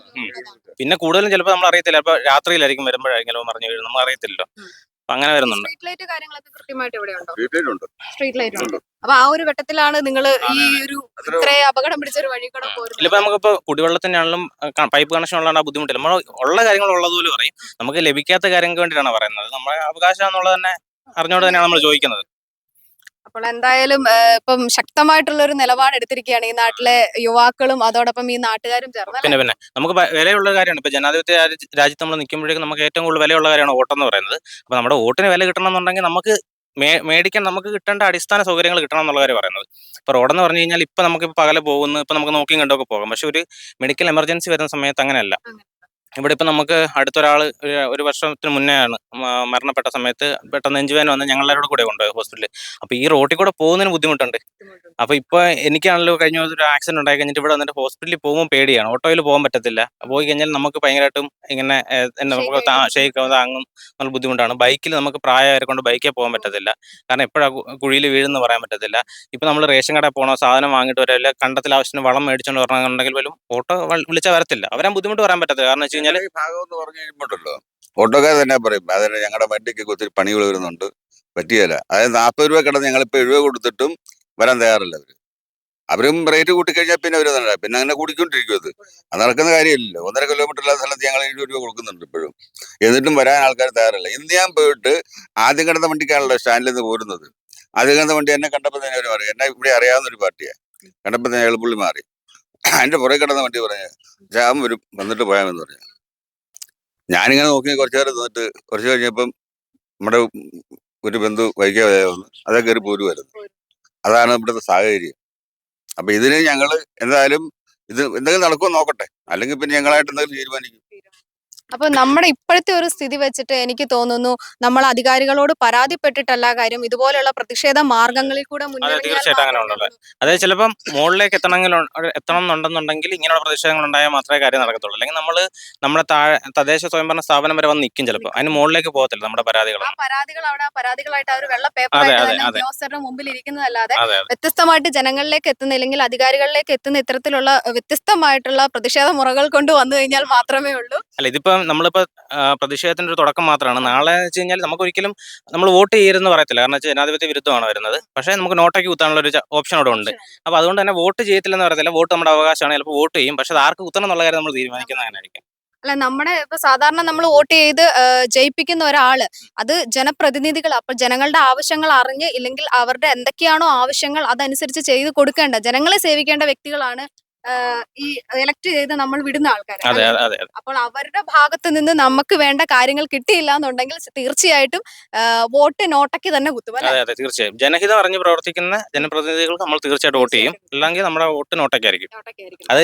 പിന്നെ കൂടുതലും ചിലപ്പോൾ നമ്മൾ അറിയത്തില്ല. ചിലപ്പോൾ രാത്രിയിലായിരിക്കും വരുമ്പോഴായിരിക്കും മറിഞ്ഞു വീഴും നമ്മൾ അറിയത്തില്ലല്ലോ. അങ്ങനെ വരുന്നുണ്ട്. സ്ട്രീറ്റ് ലൈറ്റ് കാര്യങ്ങളൊക്കെ കൃത്യമായിട്ട് ഇവിടെ ഉണ്ടോ വീട്ടിലുണ്ട് സ്ട്രീറ്റ് ലൈറ്റ് ഉണ്ട്. അപ്പൊ ആ ഒരു ഘട്ടത്തിലാണ് നിങ്ങൾ ഈ ഒരു ഇത്രയും അപകടം പിടിച്ച ഒരു വഴി കൂടെ ഇല്ല പോരുന്നത്? ഇപ്പൊ നമുക്കിപ്പോ കുടിവെള്ളത്തിന്റെ ആണെങ്കിലും പൈപ്പ് കണക്ഷൻ ഉള്ള ബുദ്ധിമുട്ടില്ല നമ്മൾ ഉള്ള കാര്യങ്ങൾ ഉള്ളതുപോലെ പറയും. നമുക്ക് ലഭിക്കാത്ത കാര്യങ്ങൾക്ക് വേണ്ടിയിട്ടാണ് പറയുന്നത്. നമ്മുടെ അവകാശം എന്നുള്ളത് തന്നെ അറിഞ്ഞുകൊണ്ട് തന്നെയാണ് നമ്മൾ ചോദിക്കുന്നത്. അപ്പോൾ എന്തായാലും ഇപ്പം ശക്തമായിട്ടുള്ള ഒരു നിലപാട് എടുത്തിരിക്കുകയാണ് ഈ നാട്ടിലെ യുവാക്കളും അതോടൊപ്പം ഈ നാട്ടുകാരും ചേർന്ന് പിന്നെ പിന്നെ. നമുക്ക് വിലയുള്ള കാര്യമാണ് ഇപ്പൊ ജനാധിപത്യ രാജ്യ- രാജ്യത്ത് നമ്മൾ നിൽക്കുമ്പോഴേക്കും നമുക്ക് ഏറ്റവും കൂടുതൽ വിലയുള്ള കാര്യമാണ് വോട്ട് എന്ന് പറയുന്നത്. അപ്പൊ നമ്മുടെ വോട്ടിന് വില കിട്ടണം എന്നുണ്ടെങ്കിൽ നമുക്ക് മേടിക്കാൻ നമുക്ക് കിട്ടേണ്ട അടിസ്ഥാന സൗകര്യങ്ങൾ കിട്ടണം എന്നുള്ള കാര്യം പറയുന്നത്. ഇപ്പൊ റോഡെന്ന് പറഞ്ഞു കഴിഞ്ഞാൽ ഇപ്പൊ നമുക്ക് പകലെ പോകുന്നു ഇപ്പൊ നമുക്ക് നോക്കിയും കണ്ടൊക്കെ പോകാം. പക്ഷെ ഒരു മെഡിക്കൽ എമർജൻസി വരുന്ന സമയത്ത് അങ്ങനെയല്ല. ഇവിടെ ഇപ്പം നമുക്ക് അടുത്തൊരാൾ ഒരു വർഷത്തിന് മുന്നേ ആണ് മരണപ്പെട്ട സമയത്ത് പെട്ടെന്ന് നെഞ്ചുവേദന വന്ന് ഞങ്ങളെല്ലാവരും കൂടെ കൊണ്ടുപോയി ഹോസ്പിറ്റലിൽ. അപ്പോൾ ഈ റോട്ടിൽ കൂടെ പോകുന്നതിന് ബുദ്ധിമുട്ടുണ്ട്. അപ്പോൾ ഇപ്പോൾ എനിക്കാണല്ലോ കഴിഞ്ഞ ഒരു ആക്സിഡന്റ് ഉണ്ടായി കഴിഞ്ഞിട്ട് ഇവിടെ വന്നിട്ട് ഹോസ്പിറ്റലിൽ പോകുമ്പോൾ പേടിയാണ്. ഓട്ടോയിൽ പോകാൻ പറ്റത്തില്ല. പോയി കഴിഞ്ഞാൽ നമുക്ക് ഭയങ്കരമായിട്ടും ഇങ്ങനെ നമുക്ക് ഷെയ്ക്ക് താങ്ങും നല്ല ബുദ്ധിമുട്ടാണ്. ബൈക്കിൽ നമുക്ക് പ്രായമായവരെ കൊണ്ട് ബൈക്കിൽ പോകാൻ പറ്റത്തില്ല. കാരണം എപ്പോഴാണ് കുഴിയിൽ വീഴുന്ന പറയാൻ പറ്റത്തില്ല. ഇപ്പം നമ്മൾ റേഷൻ കടയിൽ പോകണോ സാധനം വാങ്ങിയിട്ട് വരില്ല കണ്ടത്തിൽ ആവശ്യത്തിന് വളം മേടിച്ചുകൊണ്ട് വരണമെന്നുണ്ടെങ്കിൽ പോലും ഓട്ടോ വിളിച്ചാൽ വരത്തില്ല. അവരാൻ ബുദ്ധിമുട്ട് പറയാൻ പറ്റത്തില്ല. കാരണം വെച്ച് കഴിഞ്ഞാൽ ഭാഗം എന്ന് പറഞ്ഞു കഴിയുമ്പോഴല്ലോ ഓട്ടോക്കാർ തന്നെ പറയും. അതിന് ഞങ്ങളുടെ വണ്ടിക്ക് ഒത്തിരി പണികൾ വരുന്നുണ്ട്. പറ്റിയല്ല അതായത് നാൽപ്പത് രൂപ കിടന്ന് ഞങ്ങളിപ്പോൾ എഴുപത് കൊടുത്തിട്ടും വരാൻ തയ്യാറല്ല അവർ. അവരും റേറ്റ് കൂട്ടിക്കഴിഞ്ഞാൽ പിന്നെ അവർ തന്നെ പിന്നെ അങ്ങനെ കൂടിക്കൊണ്ടിരിക്കും അത്. അത് നടക്കുന്ന കാര്യമില്ലല്ലോ. ഒന്നര കിലോമീറ്റർ ഉള്ള സ്ഥലത്ത് ഞങ്ങൾ എഴുപത് രൂപ കൊടുക്കുന്നുണ്ട് ഇപ്പോഴും. എന്നിട്ടും വരാൻ ആൾക്കാർ തയ്യാറല്ല. ഇന്ന് ഞാൻ പോയിട്ട് ആദ്യം കിടന്ന വണ്ടിക്കാണല്ലോ സ്റ്റാൻഡിൽ നിന്ന് പോരുന്നത്. ആദ്യം കിടന്ന വണ്ടി എന്നെ കണ്ടപ്പോൾ തന്നെ അവർ പറയും എന്നെ ഇവിടെ അറിയാവുന്ന ഒരു പാർട്ടിയാണ് കണ്ടപ്പോൾ തന്നെ അയാൾ പുള്ളി മാറി. അതിന്റെ പുറകെ കിടന്ന വണ്ടി പറഞ്ഞു ജാം വരും. വന്നിട്ട് പോയാമെന്ന് പറഞ്ഞു. ഞാനിങ്ങനെ നോക്കി കുറച്ചു നേരം നിന്നിട്ട് കുറച്ച് കഴിഞ്ഞപ്പം നമ്മുടെ ഒരു ബന്ധു വൈകാതെ വന്നു. അതേ കയറി പോരുമായിരുന്നു അതാണ് ഇവിടുത്തെ സാഹചര്യം. അപ്പൊ ഇതിന് ഞങ്ങൾ എന്തായാലും ഇത് എന്തെങ്കിലും നടക്കുമോ നോക്കട്ടെ. അല്ലെങ്കിൽ പിന്നെ ഞങ്ങളായിട്ട് എന്തെങ്കിലും തീരുമാനിക്കും. അപ്പൊ നമ്മുടെ ഇപ്പോഴത്തെ ഒരു സ്ഥിതി വെച്ചിട്ട് എനിക്ക് തോന്നുന്നു നമ്മൾ അധികാരികളോട് പരാതിപ്പെട്ടിട്ടല്ല കാര്യം ഇതുപോലെയുള്ള പ്രതിഷേധ മാർഗങ്ങളിൽ കൂടെ തീർച്ചയായിട്ടും അങ്ങനെ അതായത് ചിലപ്പം മുകളിലേക്ക് എത്തണമെങ്കിൽ എത്തണം എന്നുണ്ടെന്നുണ്ടെങ്കിൽ ഇങ്ങനെയുള്ള പ്രതിഷേധങ്ങൾ ഉണ്ടായാൽ മാത്രമേ കാര്യം നടക്കത്തുള്ളൂ. അല്ലെങ്കിൽ നമ്മൾ നമ്മുടെ താഴെ തദ്ദേശ സ്വയംഭരണ സ്ഥാപനം വരെ വന്ന് നിൽക്കും ചിലപ്പോൾ അതിന് മുകളിലേക്ക് പോകത്തില്ല നമ്മുടെ പരാതികൾ പരാതികൾ അവിടെ പരാതികളായിട്ട് അവർ വെള്ള പേപ്പർ മുമ്പിൽ ഇരിക്കുന്നതല്ലാതെ വ്യത്യസ്തമായിട്ട് ജനങ്ങളിലേക്ക് എത്തുന്ന അല്ലെങ്കിൽ അധികാരികളിലേക്ക് എത്തുന്ന ഇത്തരത്തിലുള്ള വ്യത്യസ്തമായിട്ടുള്ള പ്രതിഷേധ മുറകൾ കൊണ്ട് വന്നു കഴിഞ്ഞാൽ മാത്രമേ ഉള്ളൂ. അല്ല ഇതിപ്പം നമ്മളിപ്പോ നമ്മളിപ്പോൾ പ്രതിഷേധത്തിന്റെ ഒരു തുടക്കം മാത്രമാണ്. നാളെ വെച്ച് കഴിഞ്ഞാൽ നമുക്ക് ഒരിക്കലും നമ്മൾ വോട്ട് ചെയ്യരുതെന്ന് പറയത്തില്ല. കാരണം വെച്ചാൽ ജനാധിപത്യ വിരുദ്ധമാണ് വരുന്നത്. പക്ഷേ നമുക്ക് നോട്ടയ്ക്ക് കുത്താനുള്ള ഒരു ഓപ്ഷൻ അവിടെ ഉണ്ട്. അപ്പോൾ അതുകൊണ്ട് തന്നെ വോട്ട് ചെയ്യത്തില്ലെന്ന് പറയത്തില്ല. വോട്ട് നമ്മുടെ അവകാശമാണ്. ചിലപ്പോൾ വോട്ട് ചെയ്യും. പക്ഷേ അത് ആർക്ക് കുത്തണം എന്നുള്ള കാര്യം നമ്മൾ തീരുമാനിക്കുന്ന അങ്ങനെയായിരിക്കും. അല്ല നമ്മുടെ ഇപ്പൊ സാധാരണ നമ്മൾ വോട്ട് ചെയ്ത് ജയിപ്പിക്കുന്ന ഒരാൾ അത് ജനപ്രതിനിധികൾ അപ്പൊ ജനങ്ങളുടെ ആവശ്യങ്ങൾ അറിഞ്ഞ് ഇല്ലെങ്കിൽ അവരുടെ എന്തൊക്കെയാണോ ആവശ്യങ്ങൾ അതനുസരിച്ച് ചെയ്ത് കൊടുക്കേണ്ട ജനങ്ങളെ സേവിക്കേണ്ട വ്യക്തികളാണ് ഈ എലക്ട് ചെയ്ത് നമ്മൾ വിടുന്ന ആൾക്കാരാണ് അതെ അതെ അതെ. അപ്പോൾ അവരുടെ ഭാഗത്ത് നിന്ന് നമുക്ക് വേണ്ട കാര്യങ്ങൾ കിട്ടിയില്ല എന്നുണ്ടെങ്കിൽ തീർച്ചയായിട്ടും വോട്ട് നോട്ടയ്ക്ക് തന്നെ കുത്തും അതെ അതെ തീർച്ചയായും. ജനഹിതം അറിഞ്ഞ് പ്രവർത്തിക്കുന്ന ജനപ്രതിനിധികൾക്ക് നമ്മൾ തീർച്ചയായിട്ടും വോട്ട് ചെയ്യും. അല്ലെങ്കിൽ നമ്മുടെ വോട്ട് നോട്ടയ്ക്കായിരിക്കും. അത്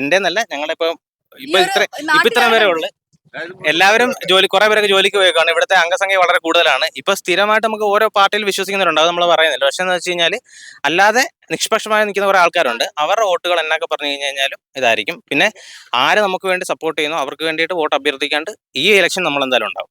എന്റെ നല്ല ഞങ്ങളുടെ ഇപ്പൊ ഇപ്പൊ ഇത്ര ഇപ്പൊ ഇത്ര ഇത്രയും വരെ ഉള്ളു. എല്ലാവരും ജോലി കുറെ പേരൊക്കെ ജോലിക്ക് പോയേക്കാണ്. ഇവിടുത്തെ അംഗസംഖ്യ വളരെ കൂടുതലാണ്. ഇപ്പൊ സ്ഥിരമായിട്ട് നമുക്ക് ഓരോ പാർട്ടിയിൽ വിശ്വസിക്കുന്നവരുണ്ട്. അത് നമ്മൾ പറയുന്നില്ല. പക്ഷെ എന്ന് വെച്ച് കഴിഞ്ഞാൽ അല്ലാതെ നിഷ്പക്ഷമായി നിൽക്കുന്ന കുറെ ആൾക്കാരുണ്ട്. അവരുടെ വോട്ടുകൾ എന്നൊക്കെ പറഞ്ഞു കഴിഞ്ഞു കഴിഞ്ഞാലും ഇതായിരിക്കും. പിന്നെ ആര് നമുക്ക് വേണ്ടി സപ്പോർട്ട് ചെയ്യുന്നു അവർക്ക് വേണ്ടിയിട്ട് വോട്ട് അഭ്യർത്ഥിക്കാണ്ട് ഈ ഇലക്ഷൻ നമ്മൾ എന്തായാലും ഉണ്ടാവും.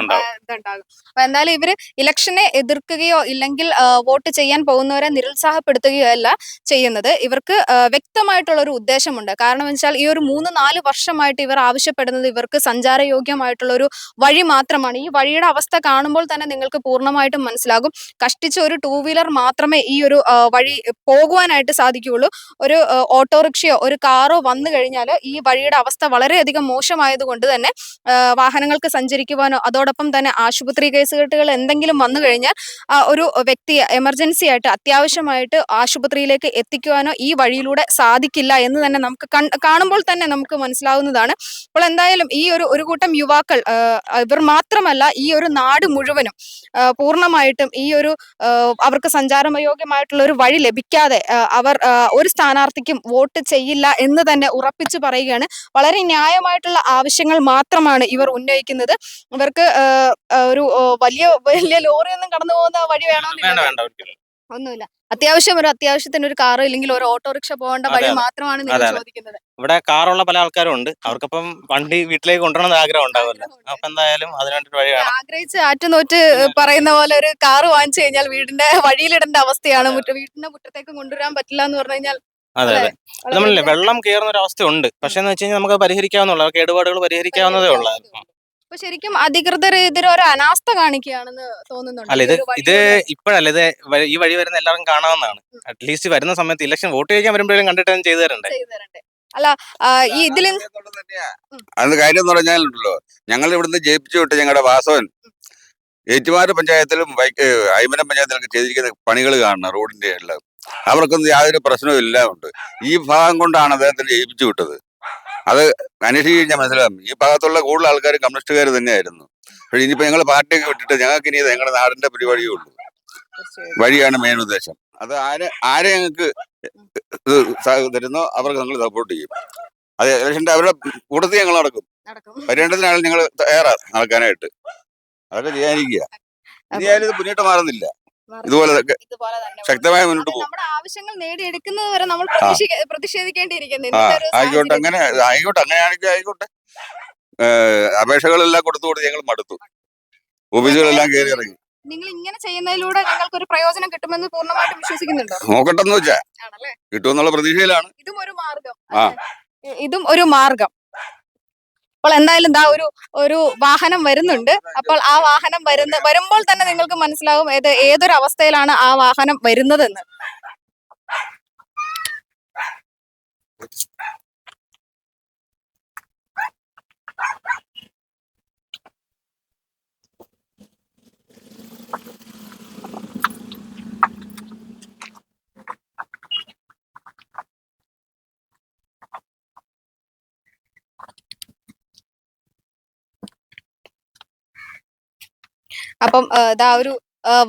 അപ്പൊ എന്തായാലും ഇവർ ഇലക്ഷനെ എതിർക്കുകയോ ഇല്ലെങ്കിൽ വോട്ട് ചെയ്യാൻ പോകുന്നവരെ നിരുത്സാഹപ്പെടുത്തുകയോ അല്ല ചെയ്യുന്നത്. ഇവർക്ക് വ്യക്തമായിട്ടുള്ള ഒരു ഉദ്ദേശമുണ്ട്. കാരണം വെച്ചാൽ ഈ ഒരു മൂന്ന് നാല് വർഷമായിട്ട് ഇവർ ആവശ്യപ്പെടുന്നത് ഇവർക്ക് സഞ്ചാരയോഗ്യമായിട്ടുള്ള ഒരു വഴി മാത്രമാണ്. ഈ വഴിയുടെ അവസ്ഥ കാണുമ്പോൾ തന്നെ നിങ്ങൾക്ക് പൂർണമായിട്ടും മനസ്സിലാകും. കഷ്ടിച്ച ഒരു ടൂ വീലർ മാത്രമേ ഈ ഒരു വഴി പോകുവാനായിട്ട് സാധിക്കുകയുള്ളൂ. ഒരു ഓട്ടോറിക്ഷയോ ഒരു കാറോ വന്നു കഴിഞ്ഞാൽ ഈ വഴിയുടെ അവസ്ഥ വളരെയധികം മോശമായതുകൊണ്ട് തന്നെ വാഹനങ്ങൾക്ക് സഞ്ചരിക്കുവാനോ അതോടൊപ്പം തന്നെ ആശുപത്രി കേസുകെട്ടുകൾ എന്തെങ്കിലും വന്നു കഴിഞ്ഞാൽ ഒരു വ്യക്തിയെ എമർജൻസി ആയിട്ട് അത്യാവശ്യമായിട്ട് ആശുപത്രിയിലേക്ക് എത്തിക്കുവാനോ ഈ വഴിയിലൂടെ സാധിക്കില്ല എന്ന് തന്നെ നമുക്ക് കാണുമ്പോൾ തന്നെ നമുക്ക് മനസ്സിലാവുന്നതാണ്. അപ്പോൾ എന്തായാലും ഈ ഒരു ഒരു കൂട്ടം യുവാക്കൾ ഇവർ മാത്രമല്ല ഈ ഒരു നാട് മുഴുവനും പൂർണമായിട്ടും ഈ ഒരു അവർക്ക് അവർക്ക് സഞ്ചാരയോഗ്യമായിട്ടുള്ള ഒരു വഴി ലഭിക്കാതെ അവർ ഒരു സ്ഥാനാർത്ഥിക്കും വോട്ട് ചെയ്യില്ല എന്ന് തന്നെ ഉറപ്പിച്ചു പറയുകയാണ്. വളരെ ന്യായമായിട്ടുള്ള ആവശ്യങ്ങൾ മാത്രമാണ് ഇവർ ഉന്നയിക്കുന്നത്. ഇവർക്ക് ഒരു വലിയ വലിയ ലോറിയൊന്നും കടന്നു പോകുന്ന വഴി വേണമെന്നില്ല ഒന്നുമില്ല. അത്യാവശ്യം ഒരു അത്യാവശ്യത്തിന് ഒരു കാറോ ഇല്ലെങ്കിൽ ഒരു ഓട്ടോറിക്ഷ പോകേണ്ട വഴി മാത്രമാണ് നിങ്ങൾ അതെ, അതെ. ചോദിക്കുന്നത്. ഇവിടെ കാറുള്ള പല ആൾക്കാരും ഉണ്ട്. അവർക്കപ്പം വണ്ടി വീട്ടിലേക്ക് കൊണ്ടുവരണം എന്ന് ആഗ്രഹം ഉണ്ടാവില്ല. ആഗ്രഹമുണ്ട്. അപ്പൊ എന്തായാലും അതിന് ഒരു വഴി വേണം. ആഗ്രഹിച്ച് ആറ്റുനോറ്റ് പറയുന്ന പോലെ ഒരു കാറ് വാങ്ങിച്ചു കഴിഞ്ഞാൽ വീടിന്റെ വഴിയിലിടേണ്ട അവസ്ഥയാണ്. മുറ്റ വീടിന്റെ മുറ്റത്തേക്ക് കൊണ്ടുവരാൻ പറ്റില്ല എന്ന് പറഞ്ഞു കഴിഞ്ഞാൽ അതെ? അതെ. അത് നമ്മളില്ലേ വെള്ളം കയറുന്ന ഒരു അവസ്ഥയുണ്ട്. പക്ഷെ എന്ന് വെച്ച് കഴിഞ്ഞാൽ നമുക്ക് പരിഹരിക്കാവുന്നുള്ളൂ കേടുപാടുകൾ പരിഹരിക്കാവുന്നതേ ഉള്ളൂ. അപ്പൊ ശരിക്കും അധികൃതർ ഇതിലൊരു അനാസ്ഥ കാണിക്കുകയാണെന്ന് തോന്നുന്നുണ്ട്. അല്ല ഇത് ഇത് ഇപ്പോഴല്ല ഇത് വ- ഈ വഴി വരുന്ന എല്ലാവരും കാണാവുന്നതാണ്. അറ്റ്ലീസ്റ്റ് വരുന്ന സമയത്ത് ഇലക്ഷൻ വോട്ട് ചെയ്യാൻ വരുമ്പോഴും കണ്ടിട്ട് ചെയ്തു തരണ്ടേ? ചെയ്തു തരണ്ടേ അല്ല ആ, ഈ ഇതിൽ അത് കാര്യം എന്ന് പറഞ്ഞാലുണ്ടല്ലോ ഞങ്ങൾ ഇവിടുന്ന് ജയിപ്പിച്ചു വിട്ട് ഞങ്ങളുടെ വാസവൻ ഏറ്റുമാട് പഞ്ചായത്തിലും വൈ- ഏ, അയ്മനം പഞ്ചായത്തിലൊക്കെ ചെയ്തിരിക്കുന്ന പണികൾ കാണണം റോഡിന്റെ എല്ലാം അവർക്കൊന്നും യാതൊരു പ്രശ്നവും ഇല്ല ഉണ്ട്. ഈ ഭാഗം കൊണ്ടാണ് അദ്ദേഹത്തിന് ജയിപ്പിച്ചു വിട്ടത്. അത് അന്വേഷിച്ച് കഴിഞ്ഞാൽ മനസ്സിലാകും ഈ ഭാഗത്തുള്ള കൂടുതൽ ആൾക്കാർ കമ്മ്യൂണിസ്റ്റുകാർ തന്നെയായിരുന്നു. പക്ഷെ ഇനിയിപ്പോ ഞങ്ങൾ പാർട്ടിയൊക്കെ വിട്ടിട്ട് ഞങ്ങൾക്ക് ഇനി ഞങ്ങളുടെ നാടിന്റെ പരിപാടിയേ ഉള്ളൂ. വഴിയാണ് മെയിൻ ഉദ്ദേശം. അത് ആരെ ആരെ ഞങ്ങൾക്ക് തരുന്നോ അവർക്ക് ഞങ്ങൾ സപ്പോർട്ട് ചെയ്യും. അത് ഇലക്ഷന്റെ അവരുടെ കൂട്ടത്തിൽ ഞങ്ങൾ നടക്കും. പര്യടനത്തിനാണ് ഞങ്ങൾ തയ്യാറാണ് നടക്കാനായിട്ട്. അതൊക്കെ ചെയ്യാനിരിക്കുക ഇനിയാലും ഇത് മുന്നോട്ട് മാറുന്നില്ല. ഇതുപോലെ ശക്തമായ മുന്നോട്ട് പോകും നമ്മുടെ ആവശ്യങ്ങൾ നേടിയെടുക്കുന്നത് വരെ നമ്മൾ പ്രതിഷേധി- പ്രതിഷേധിക്കേണ്ടിയിരിക്കുന്നു. ആയിക്കോട്ടെ അങ്ങനെ ആയിക്കോട്ടെ അങ്ങനെയാണെങ്കിൽ ആയിക്കോട്ടെ. അപേക്ഷകളെല്ലാം കൊടുത്തു കൊടുത്ത് ഞങ്ങൾ മടുത്തു. ഓഫീസുകളെല്ലാം കയറി ഇറങ്ങി. നിങ്ങൾ ഇങ്ങനെ ചെയ്യുന്നതിലൂടെ ഞങ്ങൾക്ക് ഒരു പ്രയോജനം കിട്ടുമെന്ന് പൂർണമായിട്ടും വിശ്വസിക്കുന്നുണ്ടോ? നോക്കട്ടെന്ന് വെച്ചാ. കിട്ടുമെന്നുള്ള പ്രതീക്ഷയിലാണ്. ഇതും ഒരു മാർഗം. ഇതും ഒരു മാർഗം അപ്പോൾ എന്തായാലും ദാ ഒരു ഒരു വാഹനം വരുന്നുണ്ട്. അപ്പോൾ ആ വാഹനം വരുന്ന വരുമ്പോൾ തന്നെ നിങ്ങൾക്ക് മനസ്സിലാവും ഏത് ഏതൊരു അവസ്ഥയിലാണ് ആ വാഹനം വരുന്നതെന്ന്. അപ്പം ഇതാ ഒരു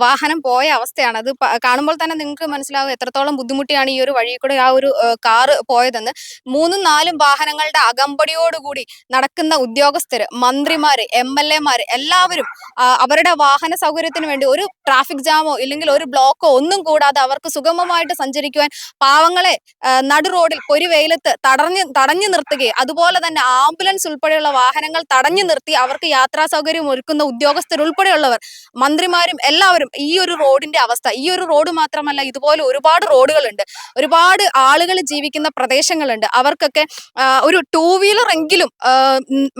വാഹനം പോയ അവസ്ഥയാണ്. അത് കാണുമ്പോൾ തന്നെ നിങ്ങൾക്ക് മനസ്സിലാവും എത്രത്തോളം ബുദ്ധിമുട്ടിയാണ് ഈ ഒരു വഴി കൂടെ ആ ഒരു കാറ് പോയതെന്ന്. മൂന്നും നാലും വാഹനങ്ങളുടെ അകമ്പടിയോടുകൂടി നടക്കുന്ന ഉദ്യോഗസ്ഥർ മന്ത്രിമാര് എം എൽ എല്ലാവരും അവരുടെ വാഹന സൗകര്യത്തിന് വേണ്ടി ഒരു ട്രാഫിക് ജാമോ ഇല്ലെങ്കിൽ ഒരു ബ്ലോക്കോ ഒന്നും കൂടാതെ അവർക്ക് സുഗമമായിട്ട് സഞ്ചരിക്കുവാൻ പാവങ്ങളെ നടു റോഡിൽ ഒരു വെയിലത്ത് തടഞ്ഞു തടഞ്ഞു നിർത്തുകയും അതുപോലെ തന്നെ ആംബുലൻസ് ഉൾപ്പെടെയുള്ള വാഹനങ്ങൾ തടഞ്ഞു നിർത്തി അവർക്ക് യാത്രാ സൗകര്യം ഒരുക്കുന്ന ഉദ്യോഗസ്ഥർ ഉൾപ്പെടെയുള്ളവർ മന്ത്രിമാരും എല്ലാവരും എല്ലാവരും ഈ ഒരു റോഡിന്റെ അവസ്ഥ ഈ ഒരു റോഡ് മാത്രമല്ല ഇതുപോലെ ഒരുപാട് റോഡുകളുണ്ട്. ഒരുപാട് ആളുകൾ ജീവിക്കുന്ന പ്രദേശങ്ങളുണ്ട്. അവർക്കൊക്കെ ഒരു ടൂ വീലർ എങ്കിലും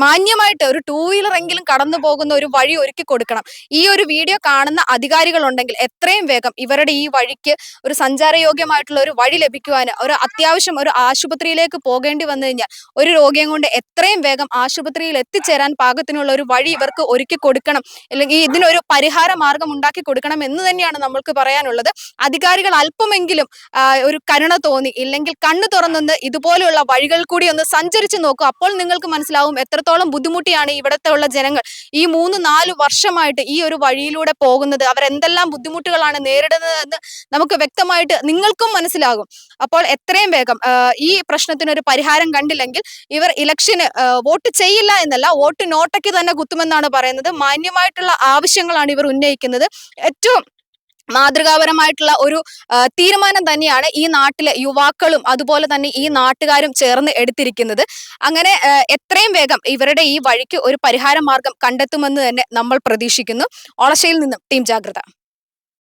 മാന്യമായിട്ട് ഒരു ടൂ വീലർ എങ്കിലും കടന്നു പോകുന്ന ഒരു വഴി ഒരുക്കി കൊടുക്കണം. ഈ ഒരു വീഡിയോ കാണുന്ന അധികാരികളുണ്ടെങ്കിൽ എത്രയും വേഗം ഇവരുടെ ഈ വഴിക്ക് ഒരു സഞ്ചാരയോഗ്യമായിട്ടുള്ള ഒരു വഴി ലഭിക്കുവാൻ ഒരു അത്യാവശ്യം ഒരു ആശുപത്രിയിലേക്ക് പോകേണ്ടി വന്നു കഴിഞ്ഞാൽ ഒരു രോഗിയെ കൊണ്ട് എത്രയും വേഗം ആശുപത്രിയിൽ എത്തിച്ചേരാൻ പാകത്തിനുള്ള ഒരു വഴി ഇവർക്ക് ഒരുക്കി കൊടുക്കണം. അല്ലെങ്കിൽ ഇതിനൊരു പരിഹാര മാർഗം ഉണ്ടാക്കി കൊടുക്കണം എന്ന് തന്നെയാണ് നമ്മൾക്ക് പറയാനുള്ളത്. അധികാരികൾ അല്പമെങ്കിലും ഒരു കരുണ തോന്നി ഇല്ലെങ്കിൽ കണ്ണു തുറന്നൊന്ന് ഇതുപോലെയുള്ള വഴികൾ കൂടി ഒന്ന് സഞ്ചരിച്ചു നോക്കൂ. അപ്പോൾ നിങ്ങൾക്ക് മനസ്സിലാവും എത്രത്തോളം ബുദ്ധിമുട്ടിയാണ് ഇവിടുത്തെ ഉള്ള ജനങ്ങൾ. ഈ മൂന്ന് നാല് വർഷമായിട്ട് ഈ ഒരു വഴിയിലൂടെ പോകുന്നത് അവർ എന്തെല്ലാം ബുദ്ധിമുട്ടുകളാണ് നേരിടുന്നതെന്ന് നമുക്ക് വ്യക്തമായിട്ട് നിങ്ങൾക്കും മനസ്സിലാകും. അപ്പോൾ എത്രയും വേഗം ഈ പ്രശ്നത്തിനൊരു പരിഹാരം കണ്ടില്ലെങ്കിൽ ഇവർ ഇലക്ഷന് വോട്ട് ചെയ്യില്ല എന്നല്ല വോട്ട് നോട്ടയ്ക്ക് തന്നെ കുത്തുമെന്നാണ് പറയുന്നത്. മാന്യമായിട്ടുള്ള ആവശ്യങ്ങളാണ് ഇവർ ഉന്നയിക്കുന്നത്. ഏറ്റവും മാതൃകാപരമായിട്ടുള്ള ഒരു തീരുമാനം തന്നെയാണ് ഈ നാട്ടിലെ യുവാക്കളും അതുപോലെ തന്നെ ഈ നാട്ടുകാരും ചേർന്ന് എടുത്തിരിക്കുന്നത്. അങ്ങനെ എത്രയും വേഗം ഇവരുടെ ഈ വഴിക്ക് ഒരു പരിഹാര മാർഗം കണ്ടെത്തുമെന്ന് തന്നെ നമ്മൾ പ്രതീക്ഷിക്കുന്നു. ഒളശയിൽ നിന്നും ടീം ജാഗ്രത.